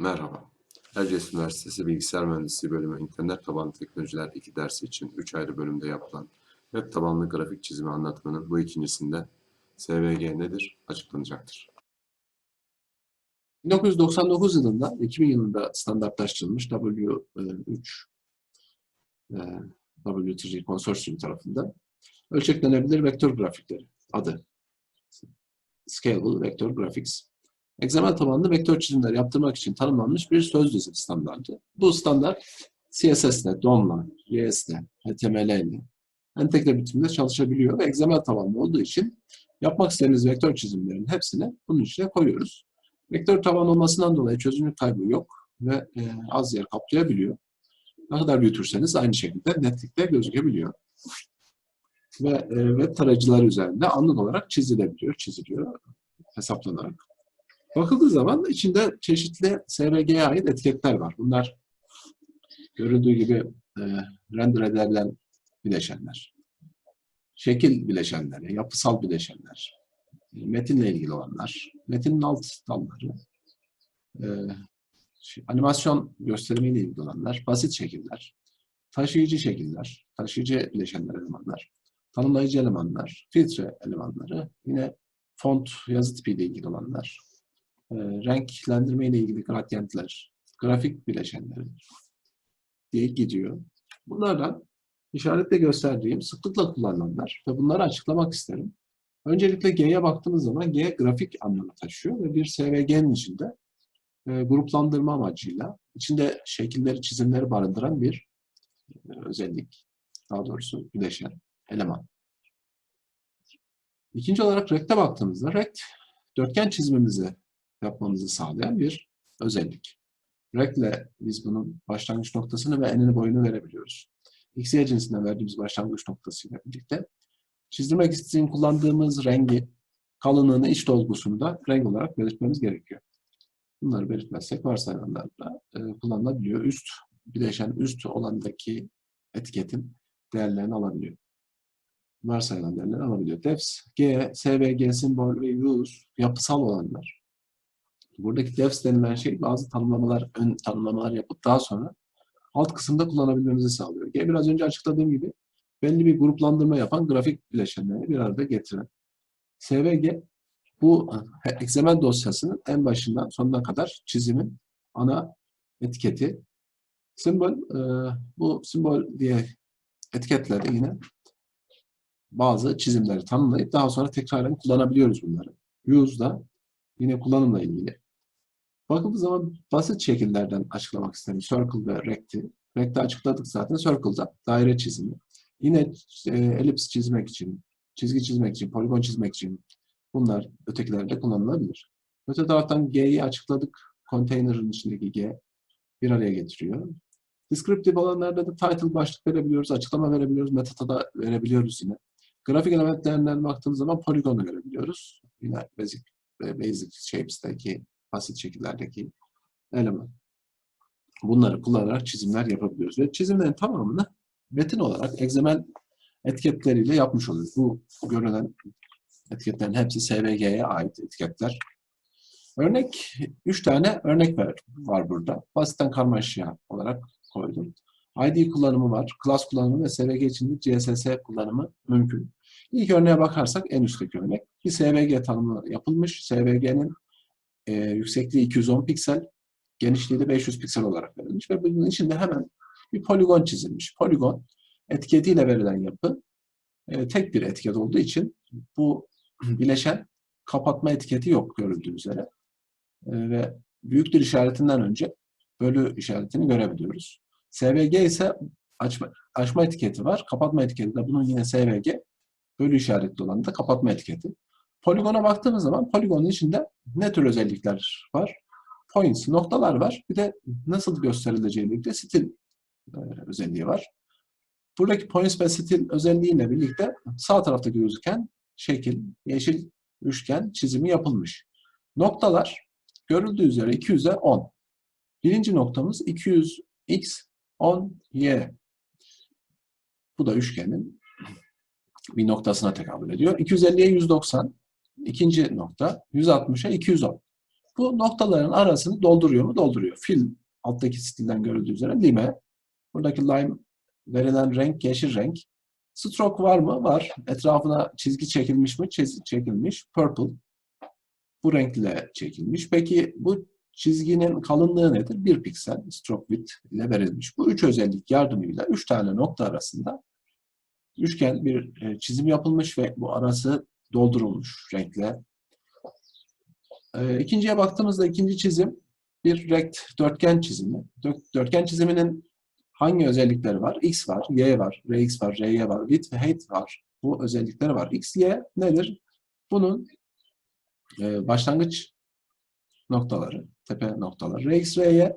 Merhaba. Erciyes Üniversitesi Bilgisayar Mühendisliği Bölümü İnternet Tabanlı Teknolojiler 2 dersi için 3 ayrı bölümde yapılan web tabanlı grafik çizimi anlatımının bu ikincisinde SVG nedir açıklanacaktır. 1999 yılında, 2000 yılında standartlaştırılmış W3 e, W3 konsorsiyum tarafından ölçeklenebilir vektör grafikleri adı. Scalable Vector Graphics. XML tabanlı vektör çizimler yaptırmak için tanımlanmış bir söz dizimi standartı. Bu standart CSS'le, DOM'la, JS'le, HTML'le entegre biçimde çalışabiliyor ve XML tabanlı olduğu için yapmak istediğiniz vektör çizimlerin hepsini bunun içine koyuyoruz. Vektör taban olmasından dolayı çözünürlük kaybı yok ve e, az yer kaplayabiliyor. Ne kadar büyütürseniz aynı şekilde netlikte gözükebiliyor. Ve e, web tarayıcılar üzerinde anlık olarak çizilebiliyor, çiziliyor hesaplanarak. Bakıldığı zaman içinde çeşitli SVG'ye ait etiketler var. Bunlar görüldüğü gibi e, render edilen bileşenler, şekil bileşenleri, yapısal bileşenler, metinle ilgili olanlar, metinin alt dalları, e, animasyon gösterimiyle ilgili olanlar, basit şekiller, taşıyıcı şekiller, taşıyıcı bileşenler elemanlar, tanımlayıcı elemanlar, filtre elemanları, yine font, yazı tipiyle ilgili olanlar, e, renklendirme ile ilgili gradyentler, grafik bileşenleri diye gidiyor. Bunlardan işaretle gösterdiğim sıklıkla kullanılanlar ve bunları açıklamak isterim. Öncelikle G'ye baktığımız zaman G grafik anlamı taşıyor ve bir SVG'nin içinde e, gruplandırma amacıyla içinde şekilleri, çizimleri barındıran bir e, özellik. Daha doğrusu bileşen, eleman. İkinci olarak Rect'e baktığımızda Rect, dörtgen çizimimizi yapmamızı sağlayan bir özellik. Rect'le biz bunun başlangıç noktasını ve enini boyunu verebiliyoruz. X, Y cinsinden verdiğimiz başlangıç noktasıyla birlikte çizdirmek için kullandığımız rengi, kalınlığını, iç dolgusunu da renk olarak belirtmemiz gerekiyor. Bunları belirtmezsek varsayılanlarla e, kullanılabiliyor. Üst bileşen üst olandaki etiketin değerlerini alabiliyor. Varsayılan değerlerini alabiliyor. Defs, G, SVG, simbol ve use yapısal olanlar. Buradaki defs denilen şey bazı tanımlamalar, ön tanımlamalar yapıp daha sonra alt kısımda kullanabilmemizi sağlıyor. G biraz önce açıkladığım gibi belli bir gruplandırma yapan grafik bileşenleri bir arada getiren. SVG bu XML dosyasının en başından sonuna kadar çizimin ana etiketi. Simbol, e, bu simbol diye etiketleri yine bazı çizimleri tanımlayıp daha sonra tekrardan kullanabiliyoruz bunları. Use da yine kullanımla ilgili. Bakıldığı zaman basit şekillerden açıklamak istedim. Circle ve Rect'i. Rect'i açıkladık zaten. Circle'da daire çizimi. Yine e, elips çizmek için, çizgi çizmek için, poligon çizmek için bunlar ötekilerde kullanılabilir. Öte taraftan G'yi açıkladık. Container'ın içindeki G bir araya getiriyor. Descriptive olanlarda da title başlık verebiliyoruz, açıklama verebiliyoruz, metata da verebiliyoruz yine. Grafik elementlerinden baktığımız zaman poligonu görebiliyoruz. Yine basic, basic shapes'teki, basit şekillerdeki eleman. Bunları kullanarak çizimler yapabiliyoruz. Ve çizimlerin tamamını metin olarak XML etiketleriyle yapmış oluyoruz. Bu görülen etiketlerin hepsi SVG'ye ait etiketler. Örnek, üç tane örnek var, var burada. Basitten karmaşa olarak koydum. ID kullanımı var, class kullanımı ve SVG için de CSS kullanımı mümkün. İlk örneğe bakarsak en üstteki örnek. Bir SVG tanımı yapılmış. SVG'nin e, yüksekliği 210 piksel, genişliği de 500 piksel olarak verilmiş ve bunun içinde hemen bir poligon çizilmiş. Poligon etiketiyle verilen yapı e, tek bir etiket olduğu için bu bileşen kapatma etiketi yok görüldüğü üzere. E, ve büyüktür işaretinden önce bölü işaretini görebiliyoruz. SVG ise açma, açma etiketi var. Kapatma etiketi de bunun yine SVG bölü işaretli olan da kapatma etiketi. Poligona baktığımız zaman poligonun içinde ne tür özellikler var? Points, noktalar var. Bir de nasıl gösterileceğiyle ilgili stil e, özelliği var. Buradaki points ve stil özelliğiyle birlikte sağ tarafta gözüken şekil, yeşil üçgen çizimi yapılmış. Noktalar görüldüğü üzere 200'e 10. Birinci noktamız 200x 10y. Bu da üçgenin bir noktasına tekabül ediyor. 250'ye 190. İkinci nokta 160'a 210. Bu noktaların arasını dolduruyor mu? Dolduruyor. Film alttaki stilden görüldüğü üzere lime. Buradaki lime verilen renk yeşil renk. Stroke var mı? Var. Etrafına çizgi çekilmiş mi? Çizgi çekilmiş. Purple. Bu renkle çekilmiş. Peki bu çizginin kalınlığı nedir? 1 piksel stroke width ile verilmiş. Bu üç özellik yardımıyla üç tane nokta arasında üçgen bir e, çizim yapılmış ve bu arası doldurulmuş renkle. E, ikinciye baktığımızda ikinci çizim bir rekt dörtgen çizimi. Dört- Dörtgen çiziminin hangi özellikleri var? X var, Y var, Rx var, Ry var, width ve height var. Bu özellikleri var. X, Y nedir? Bunun e, başlangıç noktaları, tepe noktaları. Rx, Ry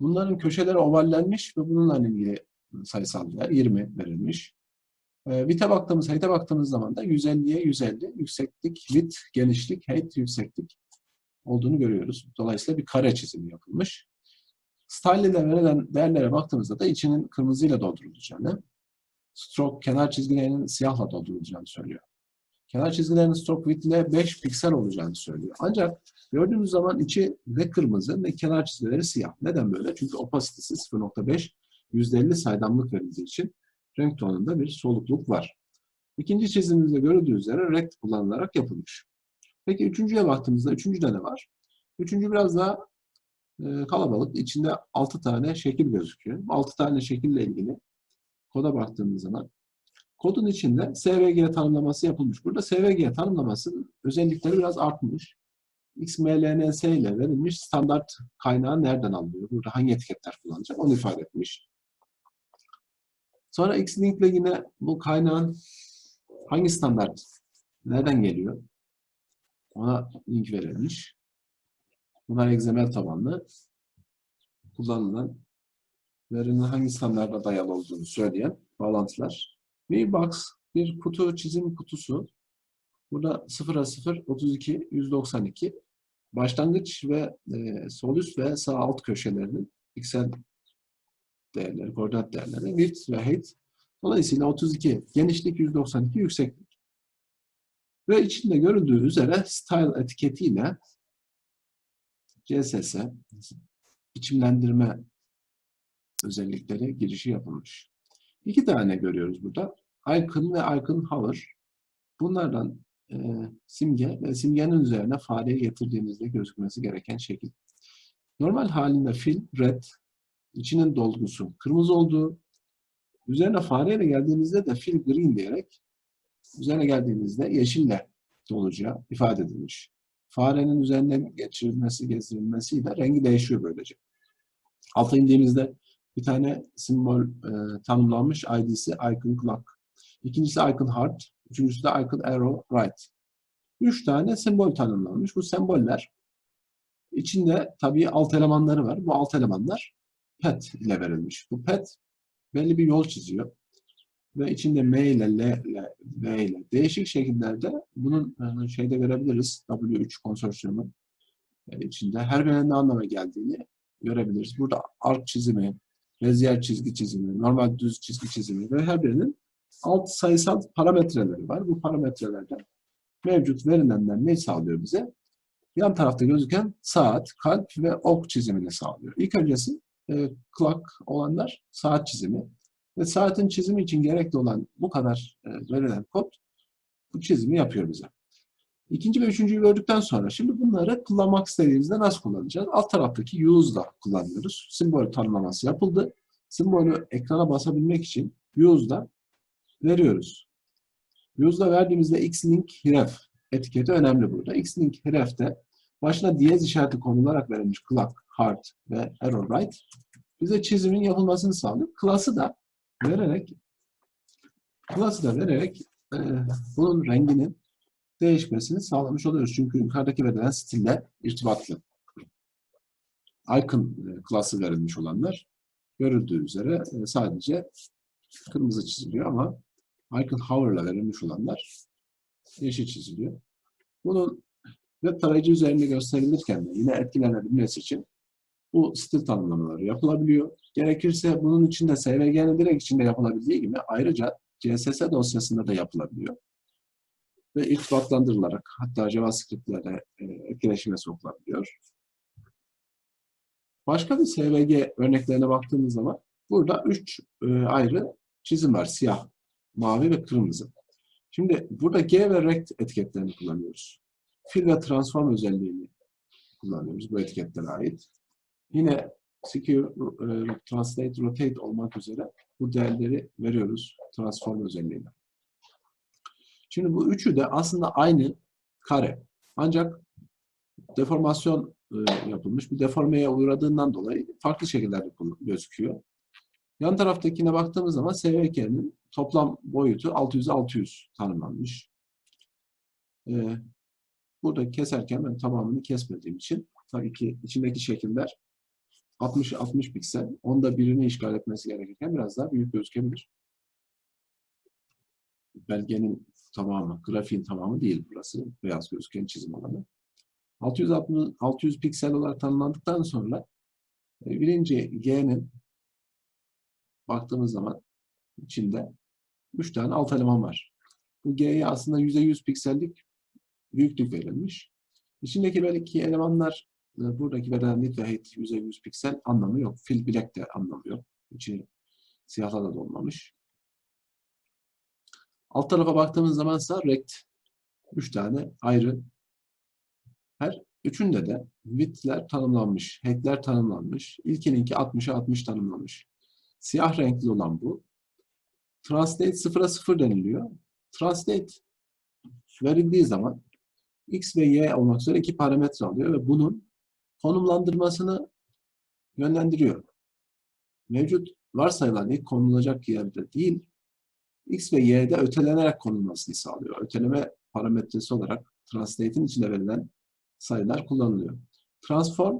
bunların köşeleri ovallenmiş ve bununla ilgili sayısal değer 20 verilmiş. E, Width'e baktığımız, height'e baktığımız zaman da 150'ye 150 yükseklik, width, genişlik, height, yükseklik olduğunu görüyoruz. Dolayısıyla bir kare çizimi yapılmış. Style ile verilen değerlere baktığımızda da içinin kırmızıyla doldurulacağını, stroke kenar çizgilerinin siyahla doldurulacağını söylüyor. Kenar çizgilerinin stroke width ile 5 piksel olacağını söylüyor. Ancak gördüğümüz zaman içi ne kırmızı ne kenar çizgileri siyah. Neden böyle? Çünkü opasitesi 0.5 %50 saydamlık verildiği için renk tonunda bir solukluk var. İkinci çizimimizde görüldüğü üzere rekt kullanılarak yapılmış. Peki üçüncüye baktığımızda üçüncüde ne var? Üçüncü biraz daha e, kalabalık. İçinde 6 tane şekil gözüküyor. 6 tane şekille ilgili koda baktığımız zaman kodun içinde SVG tanımlaması yapılmış. Burada SVG tanımlamasının özellikleri biraz artmış. XMLNS ile verilmiş standart kaynağı nereden alınıyor? Burada hangi etiketler kullanacak? Onu ifade etmiş. Sonra Xlink ile yine bu kaynağın hangi standart nereden geliyor? Ona link verilmiş. Bunlar XML tabanlı. Kullanılan verilen hangi standarda dayalı olduğunu söyleyen bağlantılar. Mailbox bir kutu çizim kutusu. Burada 0'a 0, 32, 192. Başlangıç ve e, sol üst ve sağ alt köşelerinin piksel değerleri, koordinat değerleri, width ve height. Dolayısıyla 32 genişlik, 192 yükseklik. Ve içinde görüldüğü üzere style etiketiyle CSS biçimlendirme özellikleri girişi yapılmış. İki tane görüyoruz burada. Icon ve Icon Hover. Bunlardan e, simge ve simgenin üzerine fareyi getirdiğimizde gözükmesi gereken şekil. Normal halinde fill red, içinin dolgusu kırmızı olduğu, üzerine fareyle geldiğimizde de fill green diyerek üzerine geldiğimizde yeşille dolacağı ifade edilmiş. Farenin üzerinden geçirilmesi, gezdirilmesiyle rengi değişiyor böylece. Alta indiğimizde bir tane simbol e, tanımlanmış ID'si icon clock. İkincisi icon heart. Üçüncüsü de icon arrow right. Üç tane sembol tanımlanmış. Bu semboller içinde tabii alt elemanları var. Bu alt elemanlar pet ile verilmiş. Bu pet belli bir yol çiziyor. Ve içinde M ile L ile V ile değişik şekillerde bunun e, şeyde görebiliriz. W3 konsorsiyumu e, içinde her birinin ne anlama geldiğini görebiliriz. Burada arc çizimi, bezier çizgi çizimi, normal düz çizgi çizimi ve her birinin alt sayısal parametreleri var. Bu parametrelerden mevcut verilenler ne sağlıyor bize? Yan tarafta gözüken saat, kalp ve ok çizimini sağlıyor. İlk öncesi e, clock olanlar saat çizimi. Ve saatin çizimi için gerekli olan bu kadar e, verilen kod bu çizimi yapıyor bize. İkinci ve üçüncüyü gördükten sonra şimdi bunları kullanmak istediğimizde nasıl kullanacağız? Alt taraftaki use'la kullanıyoruz. Simbol tanımlaması yapıldı. Simbolü ekrana basabilmek için use'da veriyoruz. Use'da verdiğimizde xlink href etiketi önemli burada. xlink href'te başına diyez işareti konularak verilmiş clock, heart ve arrow right bize çizimin yapılmasını sağlıyor. Class'ı da vererek class'ı da vererek e, bunun renginin değişmesini sağlamış oluyoruz. Çünkü yukarıdaki verilen stille irtibatlı. Icon e, klası verilmiş olanlar görüldüğü üzere e, sadece kırmızı çiziliyor ama Icon Hover'la verilmiş olanlar yeşil çiziliyor. Bunun web tarayıcı üzerinde gösterilirken de yine etkilenebilmesi için bu stil tanımlamaları yapılabiliyor. Gerekirse bunun içinde SVG'nin direkt içinde yapılabildiği gibi ayrıca CSS dosyasında da yapılabiliyor. ve irtibatlandırılarak hatta JavaScript'lere e, etkileşime sokulabiliyor. Başka bir SVG örneklerine baktığımız zaman burada üç e, ayrı çizim var. Siyah, mavi ve kırmızı. Şimdi burada G ve rect etiketlerini kullanıyoruz. Fill ve transform özelliğini kullanıyoruz bu etiketlere ait. Yine secure, e, translate, rotate olmak üzere bu değerleri veriyoruz transform özelliğine. Şimdi bu üçü de aslında aynı kare. Ancak deformasyon e, yapılmış. Bir deformeye uğradığından dolayı farklı şekillerde gözüküyor. Yan taraftakine baktığımız zaman SVK'nin toplam boyutu 600'e 600 tanımlanmış. Burada keserken ben tamamını kesmediğim için tabii ki içindeki şekiller 60 60 piksel. Onda birini işgal etmesi gerekirken biraz daha büyük gözükebilir. Belgenin tamamı, grafiğin tamamı değil burası. Beyaz gözüken çizim alanı. 660, 600 piksel olarak tanımlandıktan sonra e, birinci G'nin baktığımız zaman içinde 3 tane alt eleman var. Bu G'ye aslında %100 piksellik büyüklük verilmiş. İçindeki belki elemanlar e, buradaki verilen ve height %100 piksel anlamı yok. Fil bilek de anlamı yok. İçi siyahla da dolmamış. Alt tarafa baktığımız zaman ise rect 3 tane ayrı her üçünde de width'ler tanımlanmış, height'ler tanımlanmış. İlkininki 60'a 60 tanımlanmış. Siyah renkli olan bu. Translate 0'a 0 deniliyor. Translate verildiği zaman x ve y olmak üzere iki parametre alıyor ve bunun konumlandırmasını yönlendiriyor. Mevcut varsayılan ilk konulacak yerde değil, x ve y'de ötelenerek konulmasını sağlıyor. Öteleme parametresi olarak translate'in içinde verilen sayılar kullanılıyor. Transform,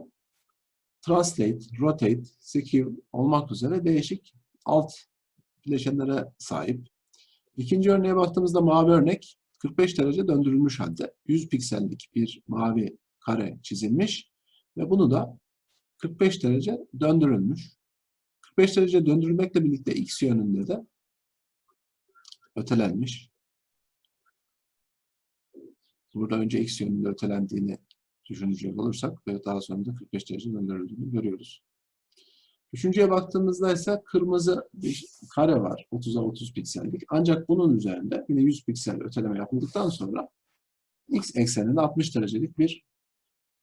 translate, rotate, secure olmak üzere değişik alt bileşenlere sahip. İkinci örneğe baktığımızda mavi örnek 45 derece döndürülmüş halde 100 piksellik bir mavi kare çizilmiş ve bunu da 45 derece döndürülmüş. 45 derece döndürülmekle birlikte x yönünde de ötelenmiş. Burada önce x yönünde ötelendiğini düşünecek olursak ve daha sonra da 45 derece döndürüldüğünü görüyoruz. Üçüncüye baktığımızda ise kırmızı bir kare var. 30'a 30 piksellik. Ancak bunun üzerinde yine 100 piksel öteleme yapıldıktan sonra x ekseninde 60 derecelik bir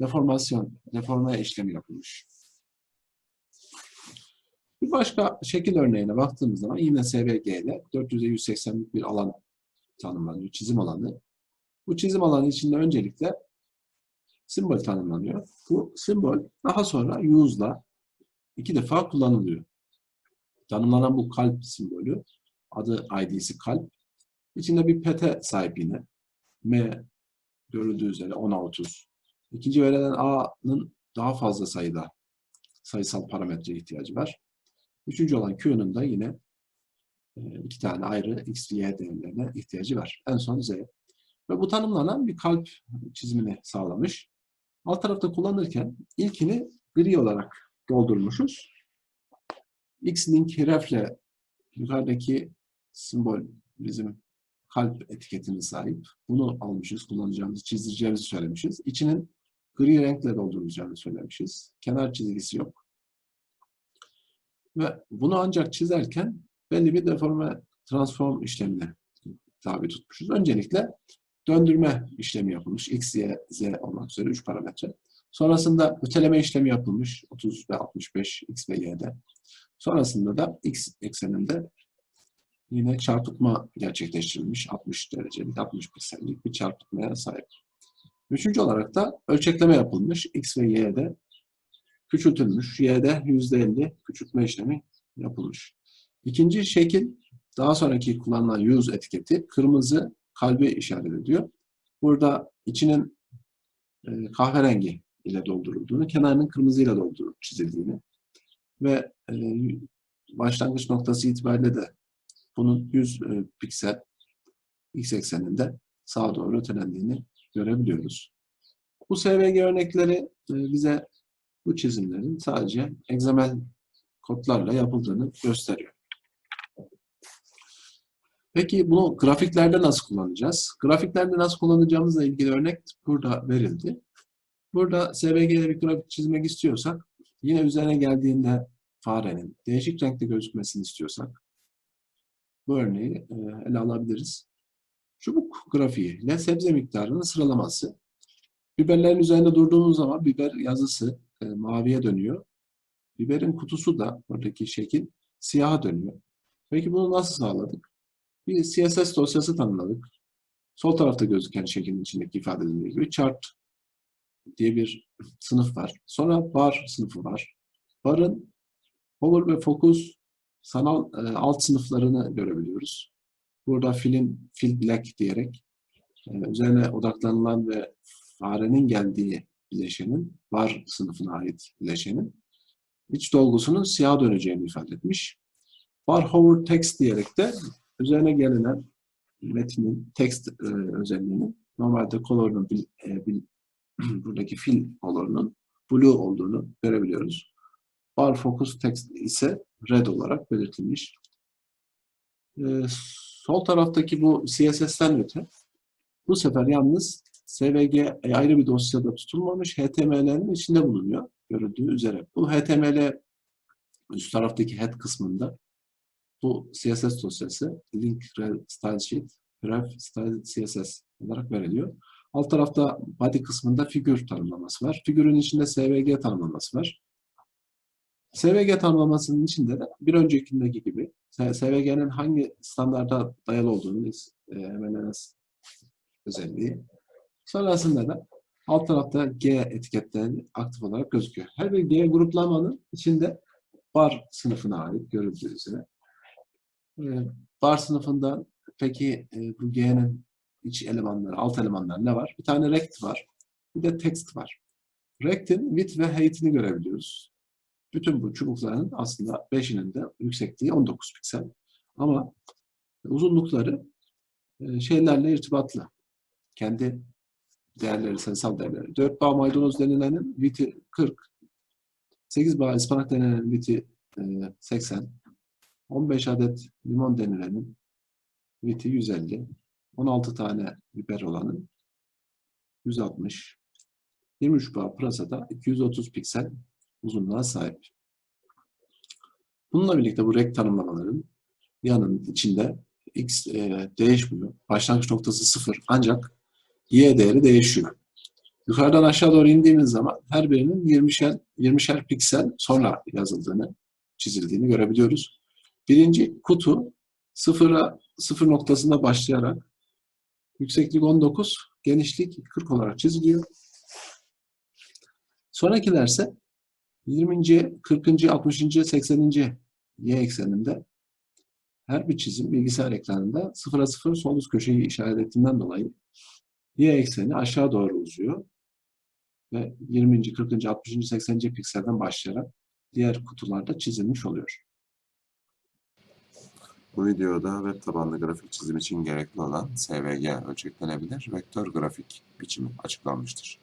deformasyon, deforme işlemi yapılmış. Bir başka şekil örneğine baktığımız zaman yine SVG ile 400'e 180'lik bir alan tanımlanıyor, çizim alanı. Bu çizim alanı içinde öncelikle simbol tanımlanıyor. Bu simbol daha sonra use'la iki defa kullanılıyor. Tanımlanan bu kalp simbolü, adı ID'si kalp. İçinde bir pete sahip yine. M görüldüğü üzere 10'a 30. İkinci verilen A'nın daha fazla sayıda sayısal parametre ihtiyacı var. Üçüncü olan Q'nun da yine e, iki tane ayrı X ve Y değerlerine ihtiyacı var. En son Z. Ve bu tanımlanan bir kalp çizimini sağlamış. Alt tarafta kullanırken ilkini gri olarak doldurmuşuz. X-Link hrefle yukarıdaki simbol bizim kalp etiketine sahip. Bunu almışız, kullanacağımızı, çizdireceğimizi söylemişiz. İçinin gri renkle doldurulacağını söylemişiz. Kenar çizgisi yok. Ve bunu ancak çizerken belli bir deforme transform işlemine tabi tutmuşuz. Öncelikle döndürme işlemi yapılmış. X, Y, Z olmak üzere 3 parametre. Sonrasında öteleme işlemi yapılmış. 30 ve 65 X ve Y'de. Sonrasında da X ekseninde yine çarpıtma gerçekleştirilmiş. 60 derecelik, 60 piksellik bir çarpıtmaya sahip. Üçüncü olarak da ölçekleme yapılmış. X ve Y'de küçültülmüş. Y'de %50 küçültme işlemi yapılmış. İkinci şekil daha sonraki kullanılan use etiketi kırmızı kalbi işaret ediyor. Burada içinin e, kahverengi ile doldurulduğunu, kenarının kırmızıyla doldurup çizildiğini ve e, başlangıç noktası itibariyle de bunun 100 e, piksel x ekseninde sağa doğru ötelendiğini görebiliyoruz. Bu SVG örnekleri e, bize bu çizimlerin sadece XML kodlarla yapıldığını gösteriyor. Peki bunu grafiklerde nasıl kullanacağız? Grafiklerde nasıl kullanacağımızla ilgili örnek burada verildi. Burada SVG'de bir grafik çizmek istiyorsak, yine üzerine geldiğinde farenin değişik renkte gözükmesini istiyorsak, bu örneği e, ele alabiliriz. Çubuk grafiği ile sebze miktarının sıralaması. Biberlerin üzerinde durduğumuz zaman biber yazısı e, maviye dönüyor. Biberin kutusu da buradaki şekil siyaha dönüyor. Peki bunu nasıl sağladık? Bir CSS dosyası tanımladık. Sol tarafta gözüken şeklin içindeki ifade edildiği gibi chart diye bir sınıf var. Sonra bar sınıfı var. Barın hover ve focus sanal e, alt sınıflarını görebiliyoruz. Burada filin fill black diyerek e, üzerine odaklanılan ve farenin geldiği bileşenin bar sınıfına ait bileşenin iç dolgusunun siyah döneceğini ifade etmiş. Bar hover text diyerek de üzerine gelinen metnin text e, özelliğinin normalde color'un bil, e, bil, buradaki fill color'unun blue olduğunu görebiliyoruz. Bar focus text ise red olarak belirtilmiş. E, sol taraftaki bu CSS'ten öte bu sefer yalnız SVG ayrı bir dosyada tutulmamış HTML'nin içinde bulunuyor görüldüğü üzere. Bu HTML üst taraftaki head kısmında bu CSS dosyası link style sheet ref style CSS olarak veriliyor. Alt tarafta body kısmında figür tanımlaması var. Figürün içinde SVG tanımlaması var. SVG tanımlamasının içinde de bir öncekindeki gibi SVG'nin hangi standarda dayalı olduğunu e, MLNS özelliği. Sonrasında da alt tarafta G etiketleri aktif olarak gözüküyor. Her bir G gruplamanın içinde bar sınıfına ait görüldüğü üzere. Bar sınıfında peki e, bu G'nin iç elemanları, alt elemanları ne var? Bir tane rect var. Bir de text var. Rect'in width ve height'ini görebiliyoruz. Bütün bu çubukların aslında beşinin de yüksekliği 19 piksel. Ama uzunlukları e, şeylerle irtibatlı. Kendi değerleri, sayısal değerleri. 4 bağ maydanoz denilenin width'i 40. 8 bağ ıspanak denilenin width'i e, 80. 15 adet limon denilenin width'i 150. 16 tane biber olanın 160. 23 bağ pırasada 230 piksel uzunluğa sahip. Bununla birlikte bu renk tanımlamaların yanının içinde x e, değişmiyor. Başlangıç noktası 0 ancak y değeri değişiyor. Yukarıdan aşağı doğru indiğimiz zaman her birinin 20'şer 20'şer piksel sonra yazıldığını, çizildiğini görebiliyoruz. Birinci kutu sıfıra sıfır noktasında başlayarak yükseklik 19, genişlik 40 olarak çiziliyor. Sonrakilerse 20. 40. 60. 80. y ekseninde her bir çizim bilgisayar ekranında sıfıra sıfır sol üst köşeyi işaret ettiğinden dolayı y ekseni aşağı doğru uzuyor. Ve 20. 40. 60. 80. pikselden başlayarak diğer kutularda çizilmiş oluyor. Bu videoda web tabanlı grafik çizim için gerekli olan SVG ölçeklenebilir vektör grafik biçimi açıklanmıştır.